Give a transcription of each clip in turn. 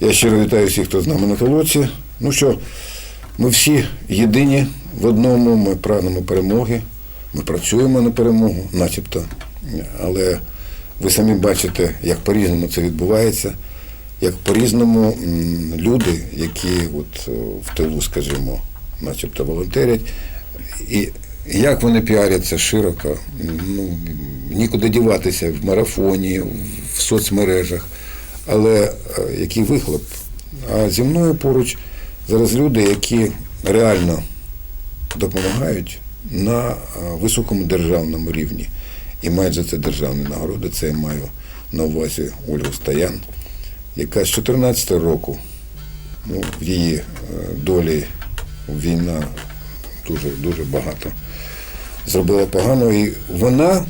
Я щиро вітаю всіх, хто з нами на толоці. Ну що, ми всі єдині в одному, ми прагнемо перемоги, ми працюємо на перемогу, начебто. Але ви самі бачите, як по-різному це відбувається, як по-різному люди, які от, е, в тилу, скажімо, начебто волонтерять, і як вони піаряться широко, ну, нікуди діватися в марафоні, в соцмережах. Але е, який вихлоп? А зі мною поруч зараз люди, які реально допомагають на е, високому державному рівні. І мають за це державні нагороди. Це я маю на увазі Ольгу Стоян, яка з 14 року, ну, в її е, долі війна дуже, дуже багато зробила погано. І вона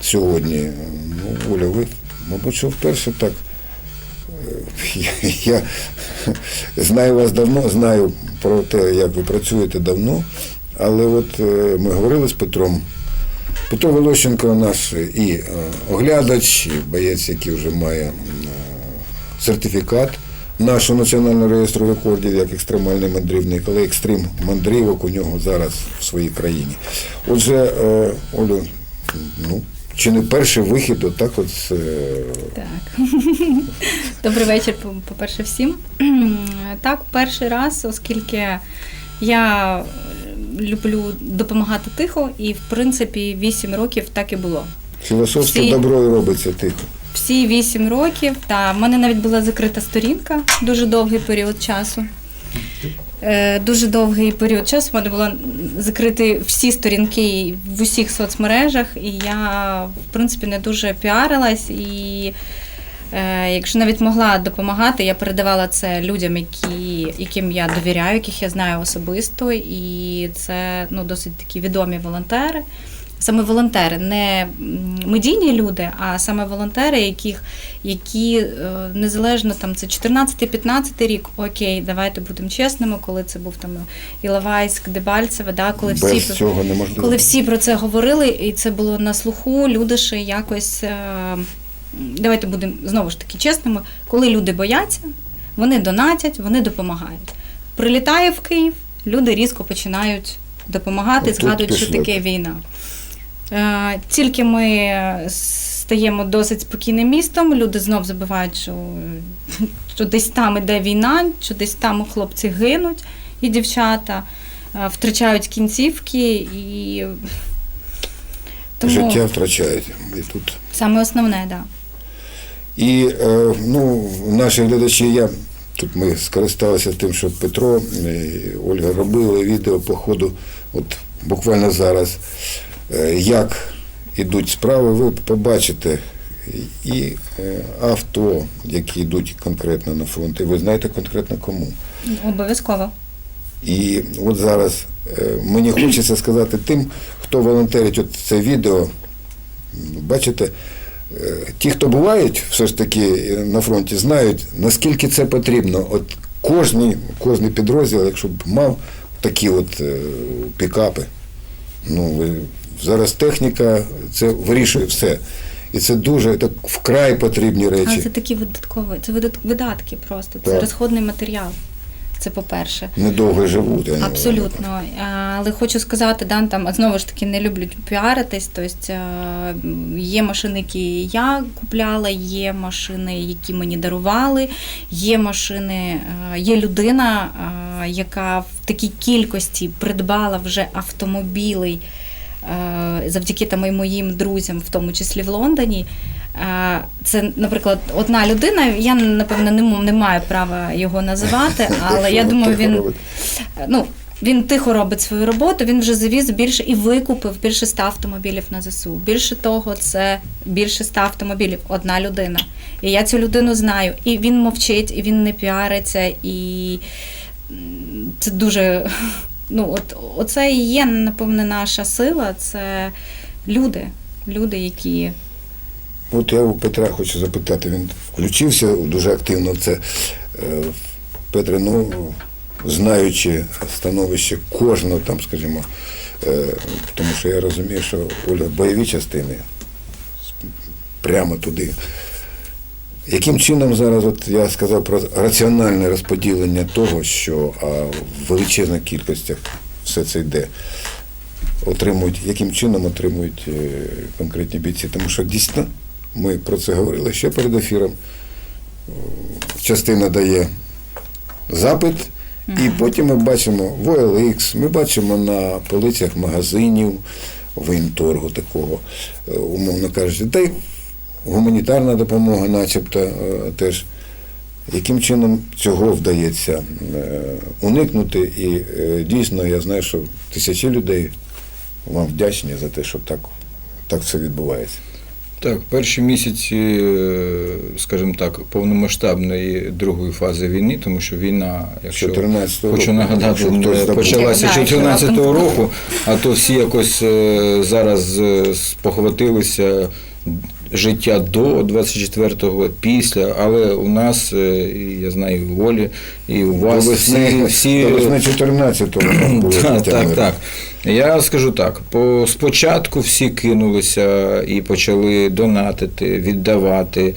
сьогодні, ну, Оля, ви, мабуть, що вперше так. Я, я знаю вас давно, знаю про те, як ви працюєте давно, але от е, ми говорили з Петром. Петро Волощенко наш і е, оглядач, і боєць, який вже має е, сертифікат нашого національного реєстру рекордів як екстремальний мандрівник, але екстрим мандрівок у нього зараз в своїй країні. Отже, Олю, ну, чи не перший вихід, отак от з, е, Так. Добрий вечір, по- по-перше, всім. Так, перший раз, оскільки я люблю допомагати тихо, і в принципі 8 років так і було. філософське Всі- добро і робиться тихо. Всі 8 років, та в мене навіть була закрита сторінка дуже довгий період часу. Е, Дуже довгий період часу в мене було закриті всі сторінки в усіх соцмережах, і я, в принципі, не дуже піарилась. І е, якщо навіть могла допомагати, я передавала це людям, які, яким я довіряю, яких я знаю особисто. І це ну, досить такі відомі волонтери. Саме волонтери, не медійні люди, а саме волонтери, яких, які е, незалежно там це 14-15 рік, окей, давайте будемо чесними, коли це був там Іловайськ, Дебальцеве, да, коли всі Без цього неможливо. коли всі про це говорили, і це було на слуху, люди ще якось. е, Давайте будемо знову ж таки чесними. Коли люди бояться, вони донатять, вони допомагають. Прилітає в Київ, люди різко починають допомагати, згадують, що таке війна. Е, Тільки ми стаємо досить спокійним містом, люди знов забувають, що, що десь там іде війна, що десь там хлопці гинуть і дівчата е, втрачають кінцівки і тому Життя втрачають. І тут саме основне, да. І е, ну, наші глядачі, я тут ми скористалися тим, що Петро і Ольга робили відео по ходу, от буквально зараз, як ідуть справи, ви побачите і е, авто, які йдуть конкретно на фронт, і ви знаєте конкретно кому. Обов'язково. І от зараз е, мені хочеться сказати тим, хто волонтерить от це відео. Бачите, е, ті, хто бувають все ж таки е, на фронті, знають, наскільки це потрібно. От кожний, кожний підрозділ, якщо б мав такі от е, пікапи, ну, ви- зараз техніка це вирішує все. І це дуже так, вкрай потрібні речі. Але це такі видаткові, це видат- видатки просто, це Так. розходний матеріал. Це по-перше. Недовго живуть. Абсолютно. Але хочу сказати, да, там знову ж таки не люблять піаритись. Тобто е, є машини, які я купляла, є машини, які мені дарували, є машини, е, є людина, е, яка в такій кількості придбала вже автомобілей. Е, Завдяки там і моїм друзям, в тому числі в Лондоні. Е, Це, наприклад, одна людина. Я напевно не, не маю права його називати, але я думаю, він ну, він тихо робить свою роботу, він вже завіз більше і викупив більше ста автомобілів на ЗСУ. Більше того, це більше ста автомобілів, одна людина. І я цю людину знаю. І він мовчить, і він не піариться, і це дуже. Ну, от оце і є, напевне, наша сила. Це люди. Люди, які От я у Петра хочу запитати, він включився дуже активно це. Е, Петре, ну, знаючи становище кожного там, скажімо, е, тому що я розумію, що Оля бойові частини прямо туди. Яким чином зараз, от я сказав про раціональне розподілення того, що а, в величезних кількостях все це йде, отримують, яким чином отримують е, конкретні бійці? Тому що дійсно ми про це говорили ще перед ефіром. Е, Частина дає запит, і потім ми бачимо в OLX, ми бачимо на полицях магазинів, воєнторгу такого, е, умовно кажучи, та й гуманітарна допомога, начебто, е, теж. Яким чином цього вдається е, уникнути? І е, дійсно я знаю, що тисячі людей вам вдячні за те, що так, так все відбувається. Так, перші місяці, скажімо так, повномасштабної другої фази війни, тому що війна, якщо хочу року, нагадати, не почалася Так, 14 раптом. року, а то всі якось зараз спохватилися життя до 24-го, після, але у нас, е, я знаю, і у Олі, і у вас До всі, весни, всі до весни 14-го було так, так, так. Я скажу так: по спочатку всі кинулися і почали донатити, віддавати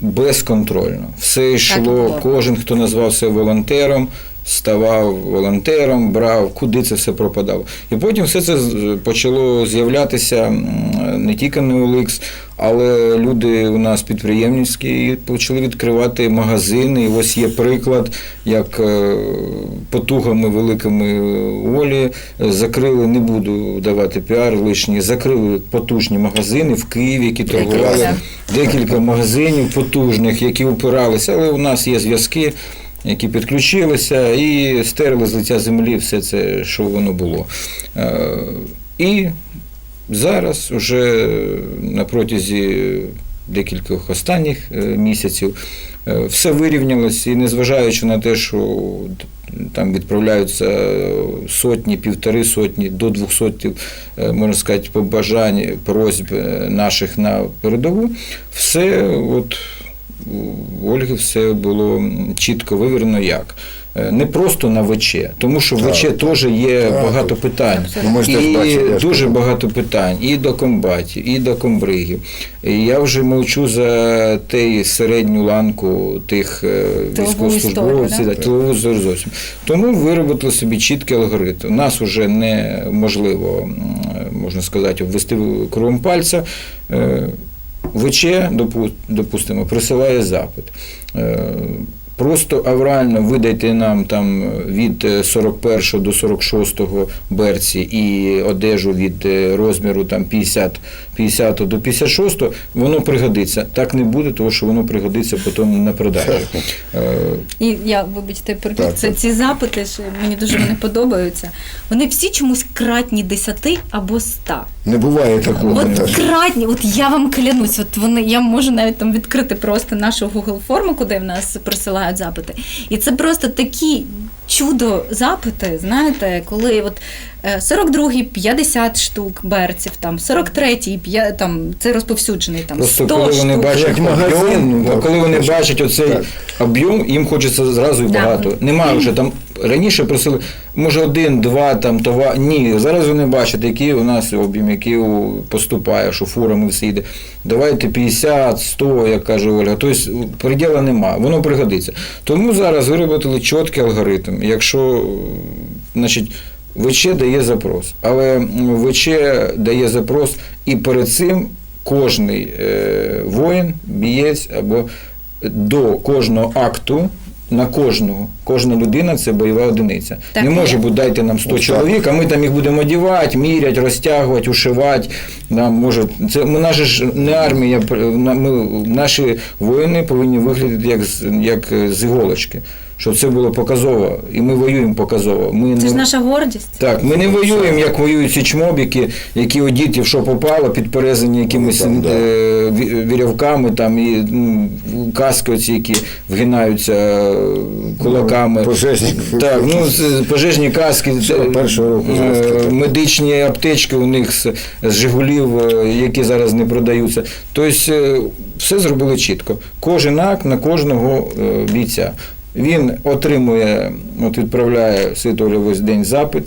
безконтрольно. Все йшло, кожен, хто назвався волонтером. Ставав волонтером, брав, куди це все пропадало. І потім все це почало з'являтися не тільки на але люди у нас підприємницькі і почали відкривати магазини. І ось є приклад, як е, потугами великими Олі закрили, не буду давати піар лишній, закрили потужні магазини в Києві, які торгували декілька магазинів потужних, які опиралися, але у нас є зв'язки. Які підключилися і стерли з лиця землі все це, що воно було. Е, І зараз, уже на протязі декількох останніх е, місяців, е, все вирівнялося, і незважаючи на те, що там відправляються сотні, півтори сотні до е, можна сказати, побажань, просьб наших на передову, все от у Ольги все було чітко вивірено як. Е, Не просто на ВЧ, тому що в ВЧ теж є Так, багато так. питань. Ми І дуже багато питань і до комбатів, і до комбригів. І я вже мовчу за те середню ланку тих е, Тилову військовослужбовців, історію, да, да? тилову зовсім. Тому виробили собі чіткий алгоритм. Нас вже неможливо, можна сказати, обвести кругом пальця. Е, ВЧ, допу- допустимо, присилає запит. Е, Просто аврально видайте нам там від е, 41 до 46 берці і одежу від е, розміру там 50, 50 до 56, воно пригодиться. Так не буде, тому що воно пригодиться потім на продажу. Е, І я, вибачте, перебіг, це ці запити, що мені дуже вони подобаються. Вони всі чомусь кратні 10 або 100. Не буває такого. От кратні, от я вам клянусь, от вони, я можу навіть там відкрити просто нашу Google форму, куди в нас присилають запити. І це просто такі чудо запити, знаєте, коли от е, 42-й 50 штук берців, там 43-й п'я- там це розповсюджений там Просто 100 коли вони бачать магазин, об'єм, коли вони бачать оцей Так. об'єм, їм хочеться зразу і Да. багато. Немає вже там раніше просили, може один, два там товар. Ні, зараз вони бачать, який у нас об'єм, який поступає, що фурами все йде. Давайте 50, 100, як каже Ольга. Тобто приділа нема, воно пригодиться. Тому зараз виробили чіткий алгоритм. Якщо, значить. ВЧ дає запрос, але ВЧ дає запрос, і перед цим кожний е, воїн, бієць або до кожного акту. На кожного, кожна людина це бойова одиниця. Так не може бути дайте нам 100 чоловік, а ми там їх будемо одівати, міряти, розтягувати, ушивати. Нам може це ми наша ж не армія. на- Ми наші воїни повинні виглядати як з як з іголочки. Щоб це було показово, і ми воюємо показово. Ми Це не ж наша гордість. так, ми не воюємо, як воюють ці чмобіки, які одіті в що попало, підперезані якимись Ну, там, да. е, ві- там, і м, каски оці, які вгинаються е, кулаками. Ну, пожежні. Так, ну, пожежні каски, е, першого року е, медичні аптечки у них з, з Жигулів, е, які зараз не продаються. Тобто все зробили чітко. Кожен акт на кожного е, бійця. Він отримує, от відправляє Святолі ось день запит.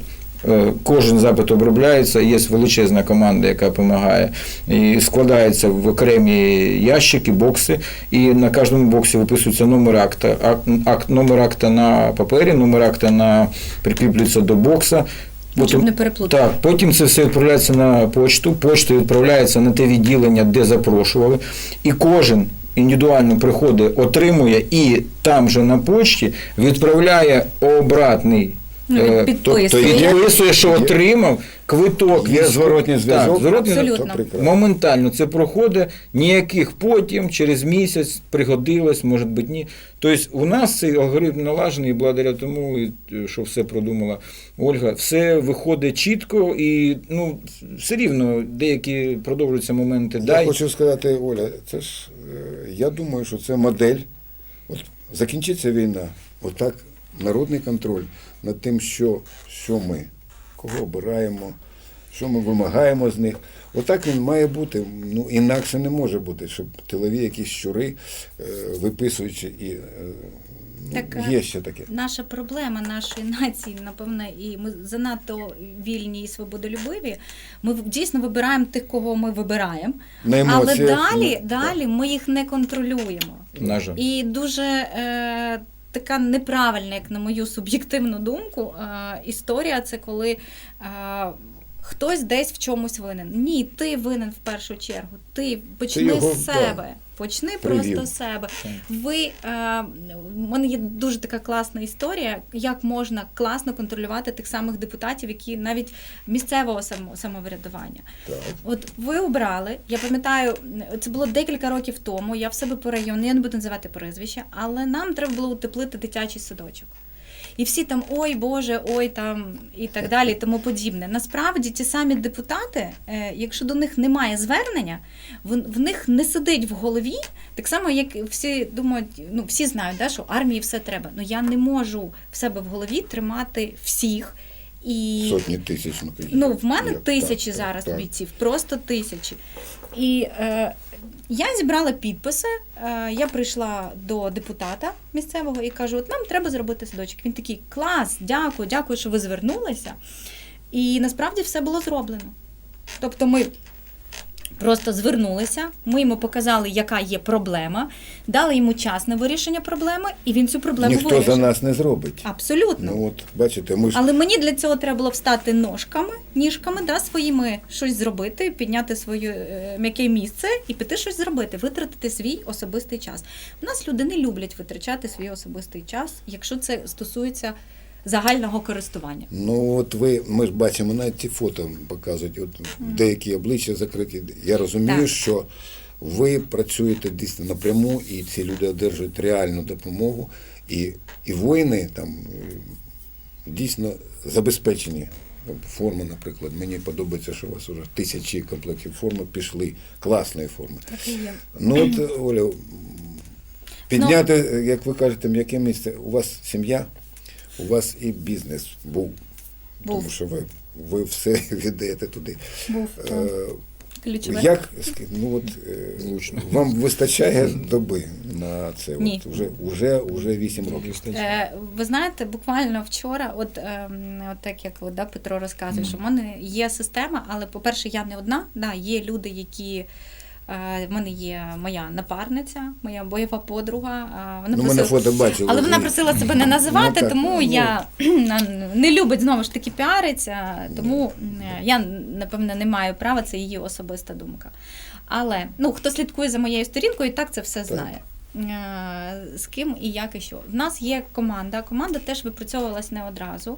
Е, Кожен запит обробляється, є величезна команда, яка допомагає. І складається в окремі ящики, бокси, і на кожному боксі виписується номер акта. Акт, номер акта на папері, номер акта на прикріплюється до бокса. Потім- не. Так, потім це все відправляється на почту. Почта відправляється на те відділення, де запрошували. І кожен індивідуально приходить, отримує і там же на почті відправляє обратний. Ну, е, підписує. тобто підписує, що отримав квиток. Є зворотній зв'язок. Так, зворотній Абсолютно. то. Моментально це проходить, ніяких потім, через місяць пригодилось, може бути ні. Тобто у нас цей алгоритм налажений, і благодаря тому, і, е, що все продумала Ольга, все виходить чітко і ну, все рівно деякі продовжуються моменти. Я Дай. хочу сказати, Оля, це ж е, я думаю, що це модель. От закінчиться війна, отак народний контроль над тим, що, що ми, кого обираємо, що ми вимагаємо з них. Отак він має бути. Ну інакше не може бути, щоб тилові якісь щури, е, виписуючи і е, ну, Так, є ще таке. Наша проблема нашої нації, напевно, і ми занадто вільні і свободолюбиві. Ми дійсно вибираємо тих, кого ми вибираємо, На але далі, ну, далі ми їх не контролюємо. На жаль. І дуже е, така неправильна, як на мою суб'єктивну думку, е, історія це коли. Хтось десь в чомусь винен. Ні, ти винен в першу чергу. Ти почни його, з себе. Почни привів. просто з себе. Ви е, в мене є дуже така класна історія, як можна класно контролювати тих самих депутатів, які навіть місцевого самоврядування. Так. От ви обрали, я пам'ятаю, це було декілька років тому. Я в себе по району, я не буду називати прізвища, але нам треба було утеплити дитячий садочок. І всі там ой Боже, ой там і так далі, і тому подібне. Насправді ті самі депутати, е, якщо до них немає звернення, в, в них не сидить в голові, так само, як всі думають, ну всі знають, да, що армії все треба. Ну я не можу в себе в голові тримати всіх. І Сотні тисяч. Ну, в мене як- тисячі так, зараз так, так. бійців, просто тисячі. І е, я зібрала підписи. Е, я прийшла до депутата місцевого і кажу: от нам треба зробити садочок. Він такий клас, дякую, дякую, що ви звернулися. І насправді все було зроблено. Тобто ми. Просто звернулися, ми йому показали, яка є проблема, дали йому час на вирішення проблеми, і він цю проблему Ніхто вирішив. за нас не зробить. Абсолютно. Ну от бачите, ми ж Але мені для цього треба було встати ножками, ніжками, да, своїми щось зробити, підняти своє е, м'яке місце і піти щось зробити, витратити свій особистий час. У нас люди не люблять витрачати свій особистий час, якщо це стосується загального користування. Ну от ви, ми ж бачимо навіть ці фото показують, от деякі обличчя закриті. Я розумію, Так. що ви працюєте дійсно напряму, і ці люди одержують реальну допомогу. І, і воїни там е, дійсно забезпечені. Форма, наприклад, мені подобається, що у вас вже тисячі комплектів форми пішли, класної форми. Так і є. Ну от, Оля, м, підняти, як ви кажете, м'яке місце. У вас сім'я, у вас і бізнес був. Був. Тому що ви, ви все віддаєте туди. Був Е, ключове. як ну, от, е, вам вистачає доби на це? Ні. От, уже, уже, уже 8 років. Е, ви знаєте, буквально вчора, от, ем, от так як от, да, Петро розказує, що в мене є система, але, по-перше, я не одна. Да, є люди, які. Е, В мене є моя напарниця, моя бойова подруга. е, Вона Ну, просила- фото бачили. але вона просила себе не називати, Ну, тому ну. я не любить знову ж таки піариться, тому е, я напевно не маю права, це її особиста думка. Але ну хто слідкує за моєю сторінкою, і так це все Так. знає. Е, З ким і як і що. В нас є команда. Команда теж випрацьовувалась не одразу.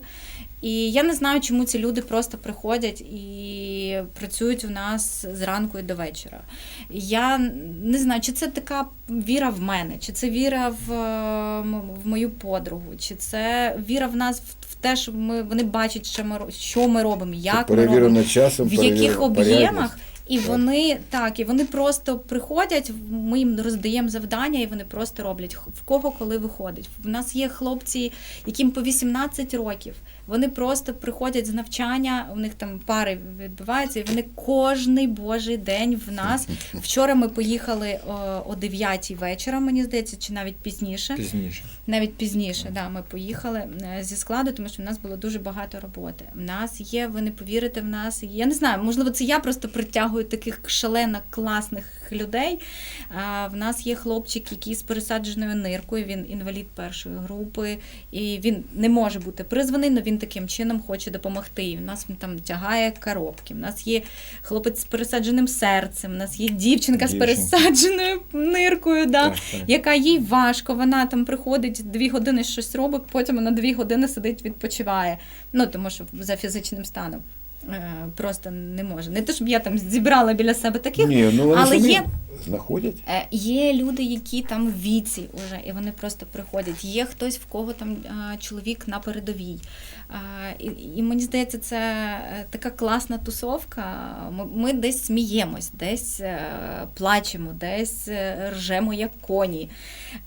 І я не знаю, чому ці люди просто приходять і працюють у нас зранку і до вечора. Я не знаю, чи це така віра в мене, чи це віра в, е, в мою подругу, чи це віра в нас в те, що ми вони бачать, що ми що ми робимо, як ми робимо часом, в яких об'ємах. І вони так, і вони просто приходять, ми їм роздаємо завдання, і вони просто роблять в кого коли виходить. В нас є хлопці, яким по 18 років. Вони просто приходять з навчання, у них там пари відбуваються, і вони кожний божий день в нас. Вчора ми поїхали о, о 9 вечора, мені здається, чи навіть пізніше. Пізніше. Навіть пізніше, да, ми поїхали е, зі складу, тому що в нас було дуже багато роботи. В нас є, ви не повірите, в нас є. Я не знаю, можливо, це я просто притягую таких шалено класних людей. А в нас є хлопчик, який з пересадженою ниркою, він інвалід першої групи, і він не може бути призваний, але він таким чином хоче допомогти. І в нас він там тягає коробки. В нас є хлопець з пересадженим серцем, в нас є дівчинка з пересадженою ниркою. Да Так, так. яка їй важко, вона там приходить дві години щось робить, потім вона дві години сидить, відпочиває. Ну тому що за фізичним станом просто не може. Не те, щоб я там зібрала біля себе таких, Ні, ну але є- знаходять. Е, Є люди, які там в віці вже, і вони просто приходять. Є хтось, в кого там а, чоловік на передовій. А, і, мені здається, це е, така класна тусовка. Ми, десь сміємось, десь е, плачемо, десь е, ржемо як коні.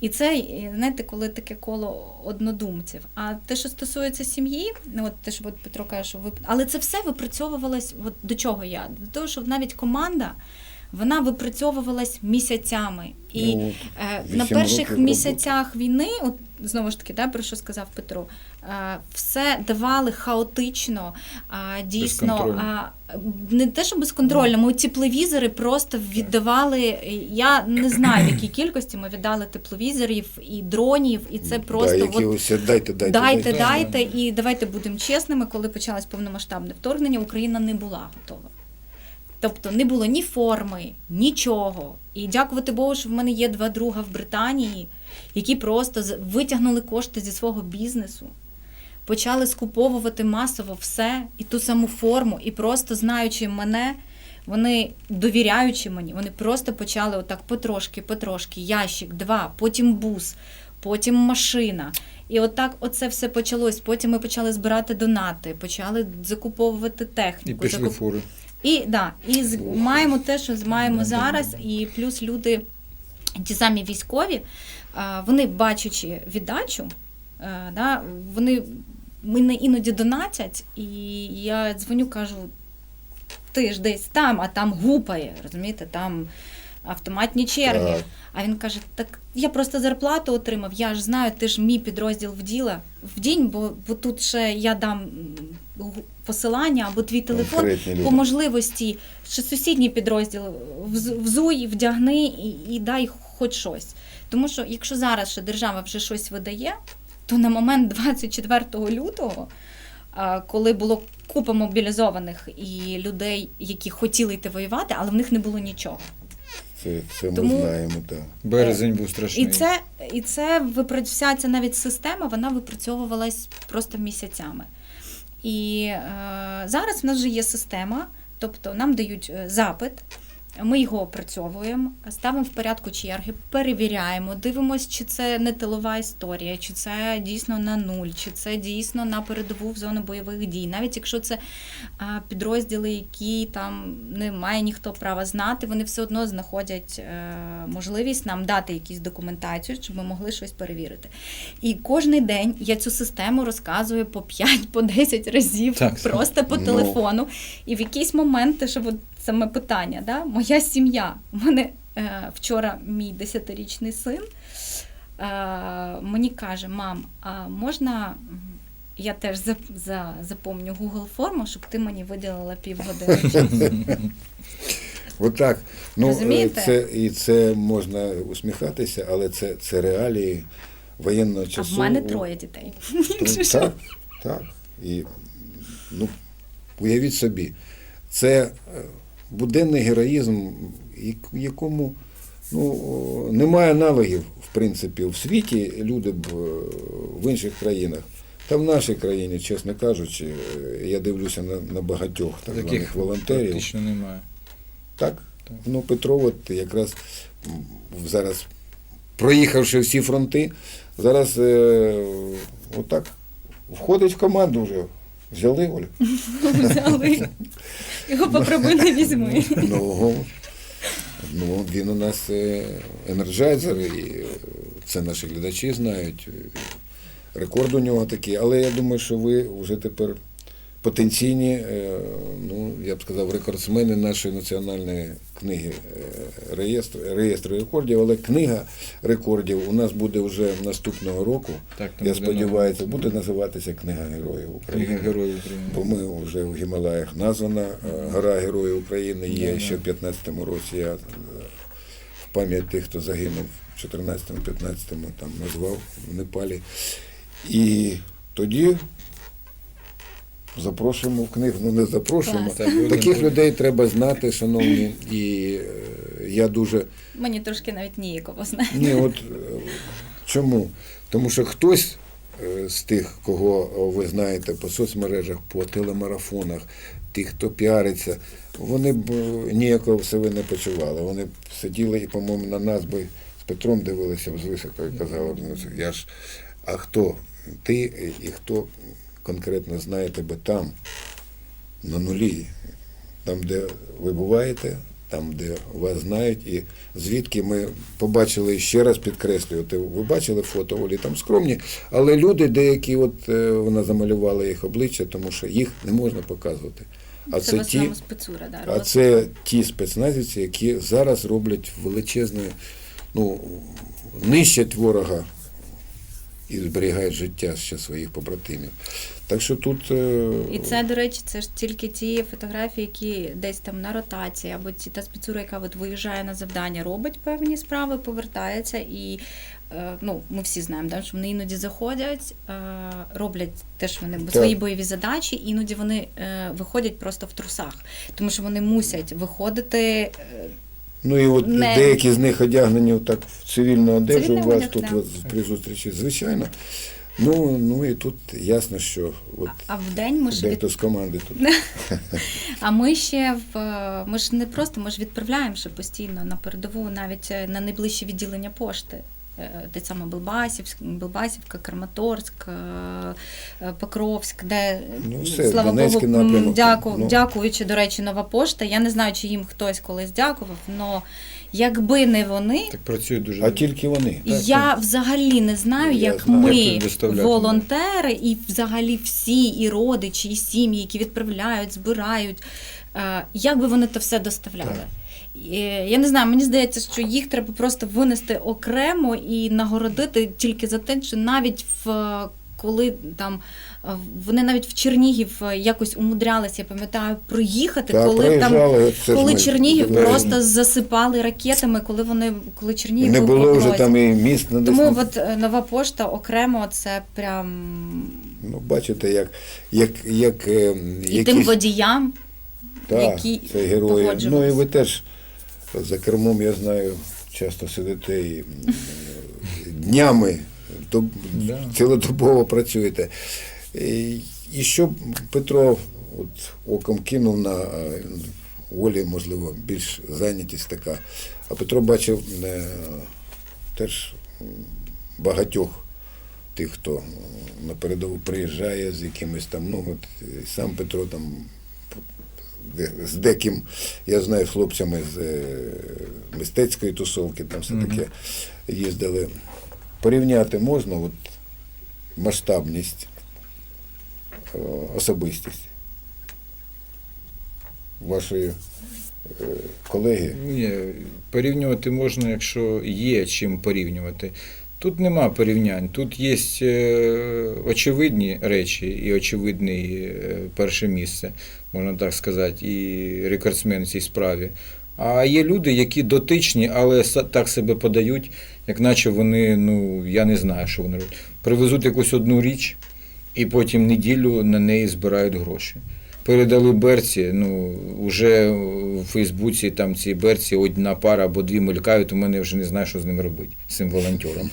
І це, знаєте, коли таке коло однодумців. А те, що стосується сім'ї, ну от те, що от Петро каже, що ви. Але це все випрацьовувалось. От до чого я? До того, що навіть команда. Вона випрацьовувалась місяцями. І Ну, е, на перших місяцях війни, от знову ж таки, да, про що сказав Петро, е, все давали хаотично, а, дійсно, не те, що безконтрольно, ми тепловізори просто віддавали. Я не знаю, в якій кількості ми віддали тепловізорів і дронів, і це да, просто от, якихось, дайте, дайте, дайте, Да, дайте, і давайте будемо чесними, коли почалось повномасштабне вторгнення, Україна не була готова. Тобто не було ні форми, нічого. І дякувати Богу, що в мене є два друга в Британії, які просто витягнули кошти зі свого бізнесу, почали скуповувати масово все і ту саму форму, і просто знаючи мене, вони довіряючи мені, вони просто почали отак потрошки, потрошки, ящик, два, потім бус, потім машина. І отак оце все почалось. Потім ми почали збирати донати, почали закуповувати І техніку. пішли закуп- фури. І да, і з, маємо те, що маємо зараз, і плюс люди, ті самі військові, а, вони бачачи віддачу, а, да, вони мене іноді донатять, і я дзвоню, кажу, ти ж десь там, а там гупає, розумієте, там автоматні черги. Так. А він каже: так я просто зарплату отримав, я ж знаю, ти ж мій підрозділ вділа в день, бо, бо тут ще я дам посилання або твій телефон по можливості, що сусідній підрозділ вз- взуй, вдягни і, і дай хоч щось. Тому що якщо зараз ще держава вже щось видає, то на момент 24 лютого, коли було купа мобілізованих і людей, які хотіли йти воювати, але в них не було нічого. Це, це ми Тому- знаємо, так. Березень був страшний. І це, і це вся ця навіть система, вона випрацьовувалась просто місяцями. І е, зараз в нас вже є система, тобто нам дають е, запит, ми його опрацьовуємо, ставимо в порядку черги, перевіряємо, дивимося, чи це не тилова історія, чи це дійсно на нуль, чи це дійсно на передову в зону бойових дій. Навіть якщо це підрозділи, які там не має ніхто права знати, вони все одно знаходять е, можливість нам дати якусь документацію, щоб ми могли щось перевірити. І кожен день я цю систему розказую по 5 по 10 разів, Так, так. просто по Ну. телефону. І в якийсь момент, те, що от саме питання, да? моя сім'я. У мене е, вчора мій 10-річний син е, мені каже: мам, а можна. Я теж за, за, запомню Google форму, щоб ти мені виділила півгодини. часу». Отак. Ну, Розумієте? е, це, і це можна усміхатися, але це, це реалії воєнного часу. А в мене троє дітей. То- Так, так. І, ну, уявіть собі, це е, буденний героїзм, якому ну, немає аналогів, в принципі, в світі люди б е, в інших країнах. Та в нашій країні, чесно кажучи, е, я дивлюся на, на багатьох так званих волонтерів. практично немає. Так? Так. Ну, Петро, от якраз зараз, проїхавши всі фронти, зараз е, отак входить в команду вже Взяли, Оля? Взяли. Його попробуй не візьми. Ну, ну, він у нас е, енерджайзер, і е, це наші глядачі знають. Рекорд у нього такий. Але я думаю, що ви вже тепер потенційні, е, ну, я б сказав, рекордсмени нашої національної книги е, реєстру, реєстру рекордів. Але книга рекордів у нас буде вже наступного року. Так, я сподіваюся, буде називатися Книга Героїв України. Книга Героїв України. Бо ми вже в Гімалаях названа е, гора Героїв України. Є ще в 15-му році. Я е, в пам'ять тих, хто загинув в 14-му, 15-му, там назвав в Непалі. І тоді запрошуємо в книгу. Ну не запрошуємо. Таких людей треба знати, шановні. І е, я дуже Мені трошки навіть ніяково знає. ні, от е, чому? Тому що хтось е, з тих, кого ви знаєте по соцмережах, по телемарафонах, тих, хто піариться, вони б ніякого себе не почували. Вони б сиділи і, по-моєму, на нас би з Петром дивилися б звисоко і казали б, ну, я ж, а хто ти і хто конкретно знає тебе там, на нулі, там, де ви буваєте, там, де вас знають, і звідки ми побачили ще раз підкреслюю, ви бачили фото Олі, там скромні, але люди деякі, от е, вона замалювала їх обличчя, тому що їх не можна показувати. А це це, ті, спецура, да, а це ті спецназівці, які зараз роблять величезне, ну, нищать ворога і зберігають життя ще своїх побратимів. Так що тут. е, І це, до речі, це ж тільки ті фотографії, які десь там на ротації, або ті та спецура, яка от виїжджає на завдання, робить певні справи, повертається. І е, ну, ми всі знаємо, да, що вони іноді заходять, е, роблять теж вони свої бойові задачі, іноді вони виходять просто в трусах, тому що вони мусять виходити. Ну і от Не. деякі з них одягнені так в цивільну одежу Цивільний у вас одяг, тут да. при зустрічі, звичайно. Ну, ну і тут ясно, що от А в день ми ж від з команди тут. А ми ще в ми ж не просто ми ж відправляємо ще постійно на передову, навіть е, на найближчі відділення пошти. Е, Те саме Белбасівськ, Белбасівка, Краматорськ, е, е, Покровськ, де Ну, все, слава Донецький Богу, напрямок, дяку, ну. дякуючи, до речі, нова пошта. Я не знаю, чи їм хтось колись дякував, але якби не вони, Так працює дуже А тільки вони. Так, я взагалі не знаю, Я як знаю. ми, Як волонтери, і взагалі всі, і родичі, і сім'ї, які відправляють, збирають, як би вони це все доставляли. Так. Я не знаю, мені здається, що їх треба просто винести окремо і нагородити тільки за те, що навіть в коли там вони навіть в Чернігів е, якось умудрялися, я пам'ятаю, проїхати, Так, коли там коли ми Чернігів дивилися. просто засипали ракетами, коли вони коли Чернігів не був було вже там і міст на Тому от е, нова пошта окремо це прям Ну, бачите, як, як, як е, і якісь- тим водіям, Так, які це герої. Ну і ви теж за кермом, я знаю, часто сидите і днями, доб- Да. цілодобово працюєте. І, що Петро от, оком кинув на е, Олі, можливо, більш зайнятість така. А Петро бачив е, теж багатьох тих, хто на передову приїжджає з якимось там, ну от сам Петро там з деким, я знаю, з хлопцями з е, мистецької тусовки, там все таке їздили. Порівняти можна от, масштабність, е, особистість вашої е, колеги. Ні, порівнювати можна, якщо є чим порівнювати. Тут нема порівнянь. Тут є е, очевидні речі і очевидне перше місце, можна так сказати, і рекордсмен в цій справі. А є люди, які дотичні, але так себе подають, як наче вони, ну я не знаю, що вони роблять. Привезуть якусь одну річ і потім неділю на неї збирають гроші. Передали берці, ну вже у Фейсбуці там ці берці одна пара або дві мелькають, у мене вже не знаю, що з ним робити, з цим волонтером.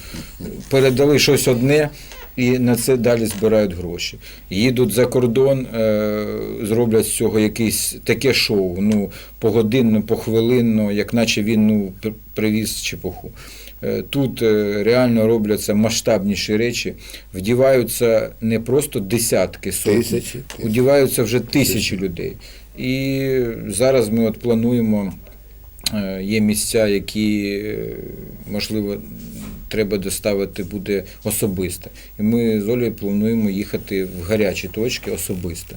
Передали щось одне і на це далі збирають гроші. Їдуть за кордон, е, зроблять з цього якесь таке шоу, ну, погодинно, похвилинно, як наче він ну, пр- привіз чепуху. Е, Тут е, реально робляться масштабніші речі, вдіваються не просто десятки сотні, Тисячі, тисячі. вдіваються вже тисячі людей. І зараз ми от плануємо, е, є місця, які, можливо, треба доставити буде особисто. І ми з Олею плануємо їхати в гарячі точки особисто.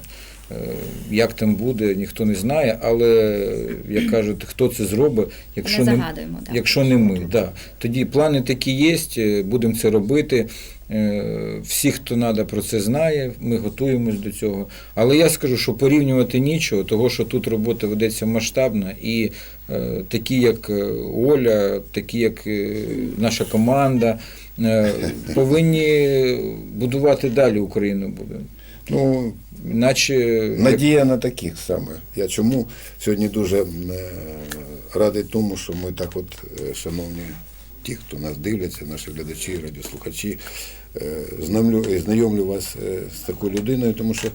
Е, Як там буде, ніхто не знає, але як кажуть, хто це зробить, якщо не не. Якщо не ми. Да. Тоді плани такі є, е, будемо це робити. Е, Всі, хто треба, про це знає, ми готуємось до цього. Але я скажу, що порівнювати нічого, того, що тут робота ведеться масштабна, і е, такі, як Оля, такі, як е, наша команда, е, повинні будувати далі Україну буде. Ну, Іначе як- Надія на таких саме. Я чому сьогодні дуже е, радий тому, що ми так, от, е, шановні ті, хто нас дивляться, наші глядачі, радіослухачі, е, знайомлю вас з такою людиною, тому що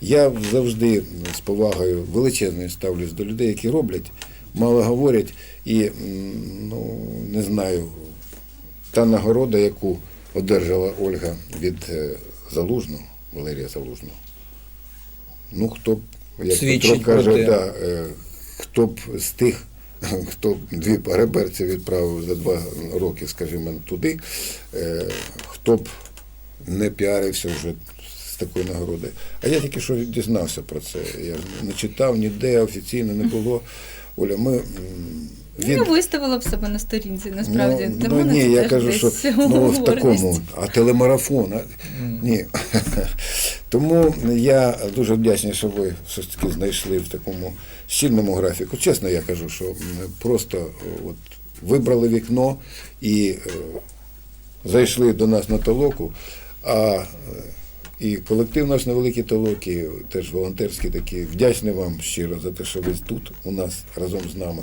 я завжди з повагою величезною ставлюсь до людей, які роблять, мало говорять, і ну, не знаю, та нагорода, яку одержала Ольга від Залужного, Валерія Залужного. Ну, хто б, як Петро каже, да, е, хто б з тих, хто б дві переберці відправив за два роки, скажімо, туди, е, хто б не піарився вже з такої нагороди. А я тільки що дізнався про це. Я не читав ніде, офіційно не було. Оля, ми м, від... Ну, виставила б себе на сторінці, насправді. Ну, ну ні, я кажу, що ну, в такому, а телемарафон. А, ні. Тому я дуже вдячний, що ви все ж таки знайшли в такому щільному графіку. Чесно, я кажу, що просто е, от, вибрали вікно і е, зайшли до нас на толоку. А е, і колектив наш невеликий толок, і теж волонтерський такий. Вдячний вам щиро за те, що ви тут у нас разом з нами.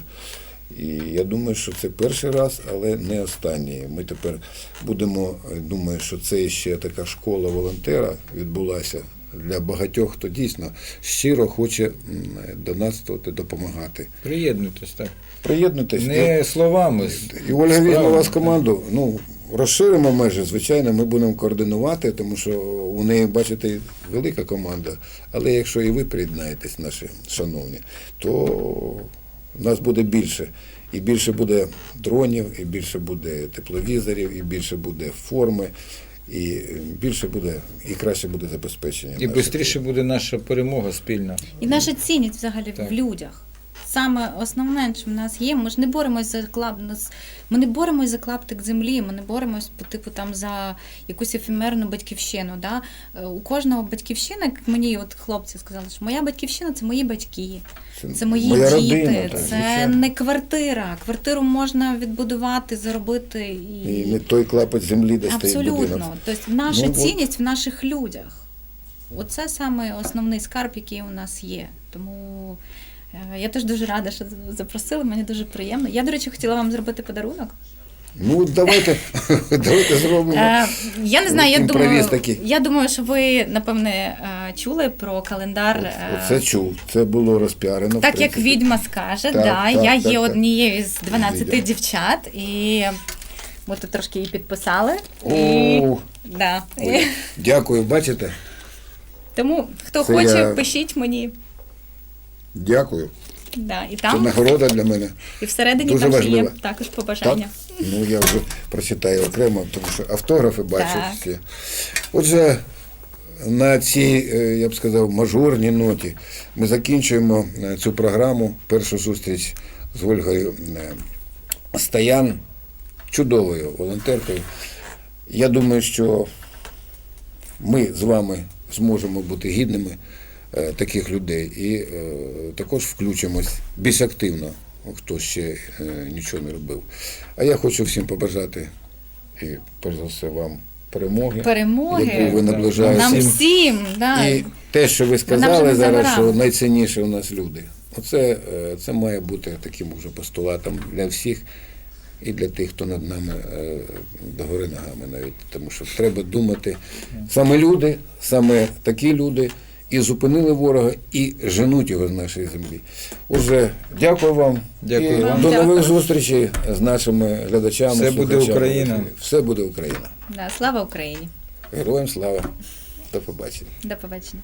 І я думаю, що це перший раз, але не останній. Ми тепер будемо, е, думаю, що це ще така школа волонтера відбулася для багатьох, хто дійсно щиро хоче донатствувати, допомагати. приєднуйтесь так. Приєднуйтесь. Не словами. І Ольга візьме вас команду. Ну, розширимо межі, звичайно, ми будемо координувати, тому що у неї, бачите, велика команда. Але якщо і ви приєднаєтесь, наші шановні, то нас буде більше. І більше буде дронів, і більше буде тепловізорів, і більше буде форми, і більше буде, і краще буде забезпечення. І швидше буде наша перемога спільна. І наша цінність взагалі Так. в людях. Саме основне, що в нас є, ми ж не боремось за клап, ми не боремось за клаптик землі, ми не боремось по типу там за якусь ефемерну батьківщину. Да? Е, У кожного батьківщина, як мені от хлопці сказали, що моя батьківщина це мої батьки, це мої моя діти, родина, так, це звичайно. не квартира. Квартиру можна відбудувати, заробити і, І не той клапоть землі, де стоїть будинок. Абсолютно. Тобто наша Ну, от. цінність в наших людях. Оце саме основний скарб, який у нас є. Тому я теж дуже рада, що запросили. Мені дуже приємно. Я, до речі, хотіла вам зробити подарунок. Ну, давайте, давайте зробимо. Е, я не знаю, я думаю, я думаю, що ви напевне е, чули про календар. е, Це чув, це було розпіарено. Так як відьма скаже, Так, да, так, я так, є так. однією з 12 Відео. дівчат, і ми тут трошки її підписали. І, да. ой, дякую, бачите? Тому хто Це хоче, я- пишіть мені. Дякую. Да, і Це нагорода для мене. і всередині дуже там ще є важливо. також Так? побажання. Ну, я вже прочитаю окремо, тому що автографи бачу Так. всі. Отже, на цій, е, я б сказав, мажорній ноті ми закінчуємо е, цю програму. Першу зустріч з Ольгою е, Стоян, чудовою волонтеркою. Я думаю, що ми з вами зможемо бути гідними таких людей і е, також включимось більш активно, хто ще е, нічого не робив. А я хочу всім побажати і перш за все вам перемоги, Перемоги. яку ви наближаєте. Нам всім. да. І те, що ви сказали зараз, що найцінніше у нас люди. Оце е, це має бути таким уже постулатом для всіх і для тих, хто над нами е, догори ногами навіть. Тому що треба думати саме люди, саме такі люди, і зупинили ворога, і женуть його з нашої землі. Отже, дякую вам. Дякую і вам. До Дякую. нових зустрічей з нашими глядачами. Все буде. Україна. Все буде Україна. Да, слава Україні! Героям слава. До побачення. До побачення.